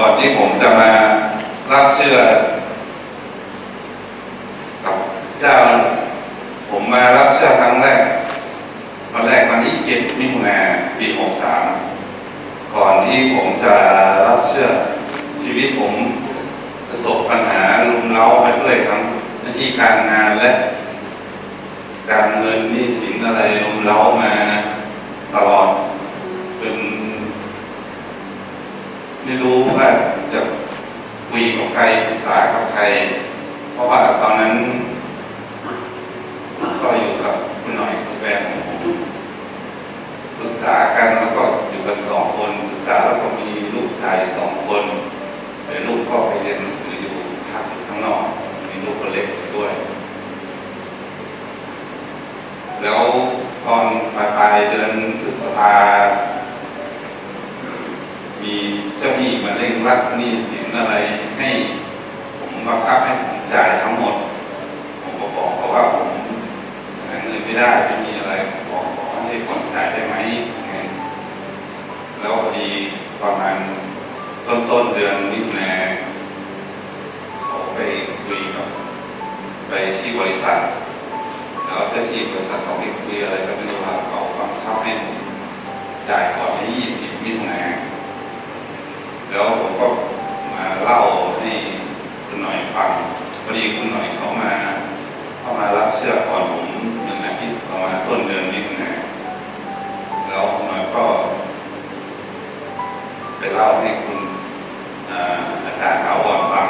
ก่อนที่ผมจะมารับเชื่อกับเจ้า ผมมารับเชื่อครั้งแรกวันแรกวันที่เจ็ดมิถุนาปีหกสามก่อนที่ผมจะรับเชื่อชีวิตผมประสบปัญหาลุมเล้าไปด้วยทั้งหน้าที่การงานและ การเงินนี้สินอะไรลุมเล้ามาตลอด ไม่รู้ว่าจะคุยกับใครปรึกษากับใคร เพราะว่าตอนนั้นก็อยู่กับคุณหน่อยคุณแฟนของผมปรึกษากันแล้วก็อยู่กันสองคนปรึกษาแล้วก็มีลูกชายสองคนแต่ลูกก็ไปเรียนหนังสืออยู่ภาคข้างนอกมีลูกคนเล็กด้วย แล้วตอนปลายปลายๆเดือนพฤษภา มีเจ้าหนี้มาเร่งรัดหนี้สิน อะไรให้ผมบังคับให้ผมจ่ายทั้งหมด ผมก็บอกเขาว่าผมหาเงินไม่ได้ไม่มีอะไรผมบอกขอให้ผ่อนจ่ายได้ไหมแล้วพอดีประมาณต้นต้นเดือนมิถุนาเขาไปคุยกับไปที่บริษัท แล้วเจ้าที่บริษัทเขาไปคุยอะไรก็ไม่รู้ครับเขาบังคับให้ผมจ่ายก่อนที่20มิถุนาแล้วผมก็ เล่าให้คุณหน่อยฟังพอดีคุณหน่อยเขามาเข้ามารับเชื่อก่อนผมหนึ่งอาทิตย์ประมาณต้นเดือนมิถุนายนแล้วคุณหน่อยก็ ไปเล่าให้คุณอาจารย์ถาวรฟัง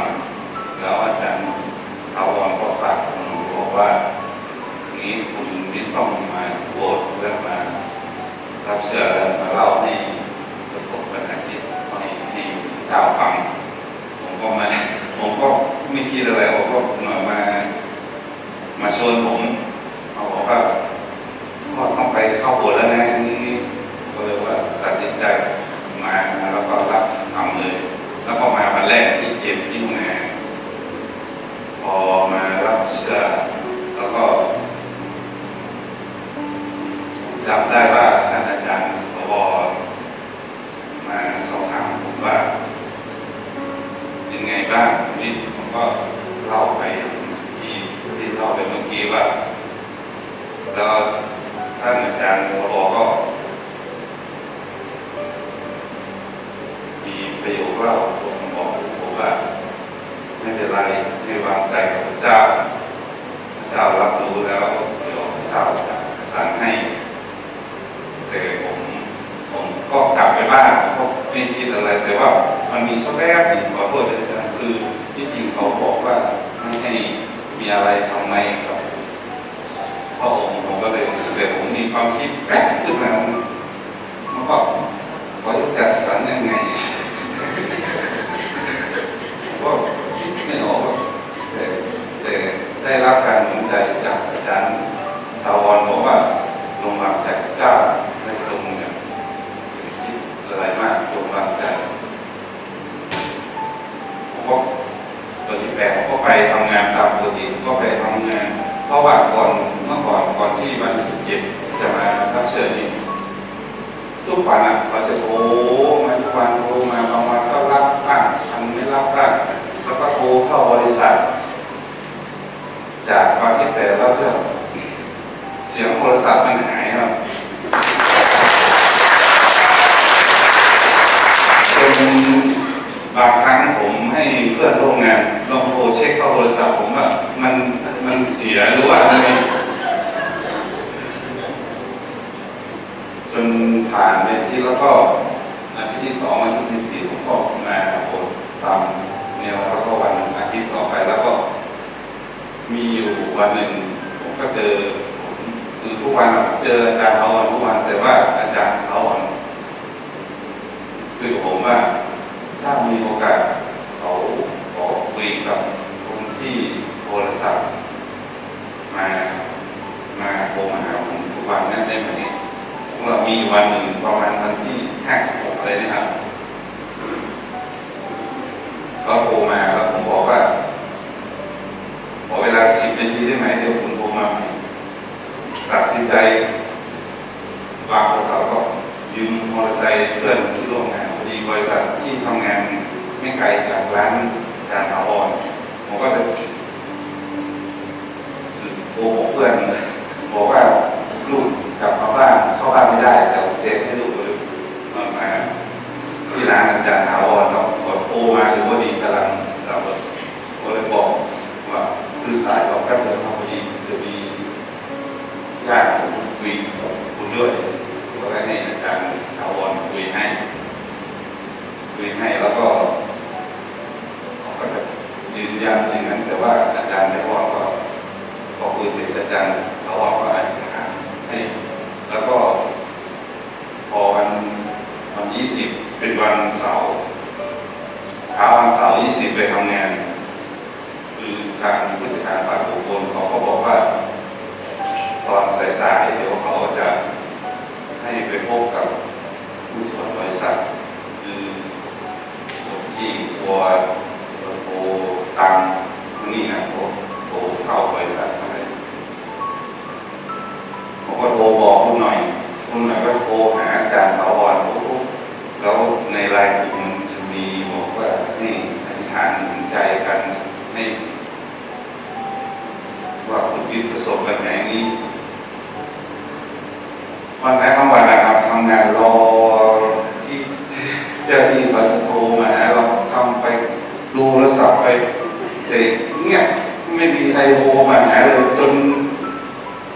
แล้วอาจารย์ถาวรก็ฝากผมบอกว่าอย่างนี้คุณนิดต้องมาโหวตเรื่องมารับเชื่อแล้วมาเล่าให้ประสบปัญหาที่ให้ให้เจ้าฟัง ผมก็มาผมก็ไม่คิดอะไรผมก็หน่อยมา มาชวนผมเขาบอกว่าก็ต้องไปเข้าโบสถ์แล้วนะนี่ก็เลยว่าตัดสินใจมาแล้วก็รับทำเลย แล้วก็มาวันแรกที่เจ็ดที่นาพอมารับเชื่อ แล้วก็จำได้ว่าท่านอาจารย์สวมาสอบถามผมว่า ยังไงบ้างนี่ผมก็เล่าไปที่ที่เล่าไปเมื่อกี้ว่า แล้วท่านอาจารย์สวก็ มีประโยคเล่าผมบอกผมว่า ไม่เป็นไรให้วางใจกับพระเจ้า พระเจ้ารับรู้แล้วเดี๋ยวพระเจ้าจะสั่งให้แต่ผมผมก็กลับไปบ้านผมก็ไม่คิดอะไร แต่ว่ามันมีสักแวบหนึ่งขอโทษอาจารย์คือที่จริงเขาบอกว่าไม่ให้มีอะไรทำไม ความคิดแป๊บขึ้นมามันก็เขาจะจัดสรรยังไงผมก็คิดไม่ออกแต่แต่ได้รับการหนุนใจจากอาจารย์ทาวรบอกว่าลงมาจากเจ้าในตรงเนี่ยคิดอะไรมากลงมาจากผมก็ตัวที่แปดผมก็ไปทำงานตามปกติผมก็ไปทำงานเพราะว่าก่อนเมื่อ ทุกวันอะเขาจะโทรมาทุกวันโทรมาบางวันก็รับบ้างทันไม่รับบ้างแล้วก็โทรเข้าบริษัท จากวันที่แปดแล้วเรื่องเสียงโทรศัพท์มันหายครับจนบางครั้งผมให้เพื่อนร่วมงานลองโทรเช็คเข้าโทรศัพท์ผมว่ามันมันเสียหรือว่าอะไร นผ่านไปที่แล้วก็อาทิตย์ที่สองวันที่สิบสี่ผมก็มาโอนตามแนวแล้วก็วันอาทิตย์ต่อไปแล้วก็ มีอยู่วันหนึ่งผมก็เจอคือทุกวันอะเจออาจารย์เขาวันทุกวันแต่ว่าอาจารย์เขาวันคือผมว่าถ้ามีโอกาสเขาขอคุยกับคนที่โทรศัพท์มา มีอยู่วันหนึ่งประมาณวันที่ห้าสิบหกอะไรนะครับเขาโทรมาแล้วผมบอกว่า ขอเวลาสิบนาทีได้ไหมเดี๋ยวคุณโทรมาใหม่ตัดสินใจวางโทรศัพท์ก็ยืมมอเตอร์ไซค์เพื่อนที่ร่วมงานพอดีบริษัทที่ทำงานไม่ สายเราแป๊บเดียวเขาพอดีจะมีญาติผมคุยกับคุณด้วยก็ได้ให้อาจารย์ถาวรคุยให้ คุยให้แล้วก็เขาก็จะยืนยันอย่างนั้น แต่ว่าอาจารย์ไม่ว่าก็พอคุยเสร็ เอาจาราก็อธิษฐานให้แล้วก็ พอวันวันยี่สิบเป็นวันเสาร์เช้าวันเสาร์ยี่สิบไปทำงานคือทางผู้จัดการ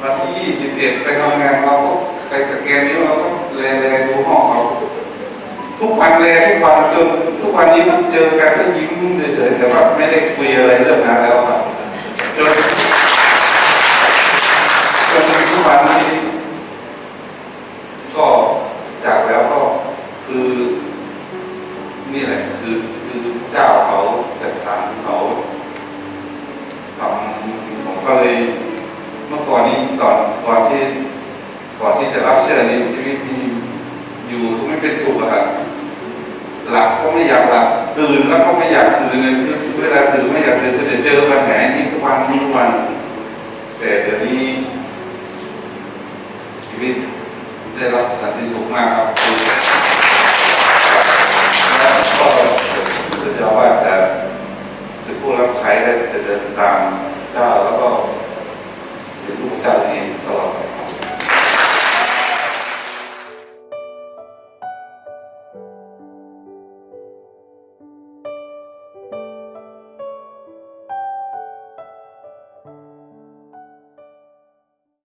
วันที่ 21 ไปทำงานเราก็ไปสแกนนิ้วเราก็แลแลดูห้องเราทุกวันแลทุกวันจนทุกวันนี้มันเจอกันก็ยิ้มเฉยๆแต่ว่าไม่ได้คุยอะไรเรื่องนั้นแล้วครับจน อนก่อนที่ก่อนที่จะรับเชื่อนี้ชีวิตที่อยู่ไม่เป็นสุขครับหลับก็ไม่อยากหลับตื่นแล้วก็ไม่อยากตื่นเลยเวลาตื่นไม่อยากตื่นก็จะเจอปัญหานี้ทุกวันทุกวัน แต่เดี๋ยวนี้ชีวิตได้รับสันติสุขมากครับ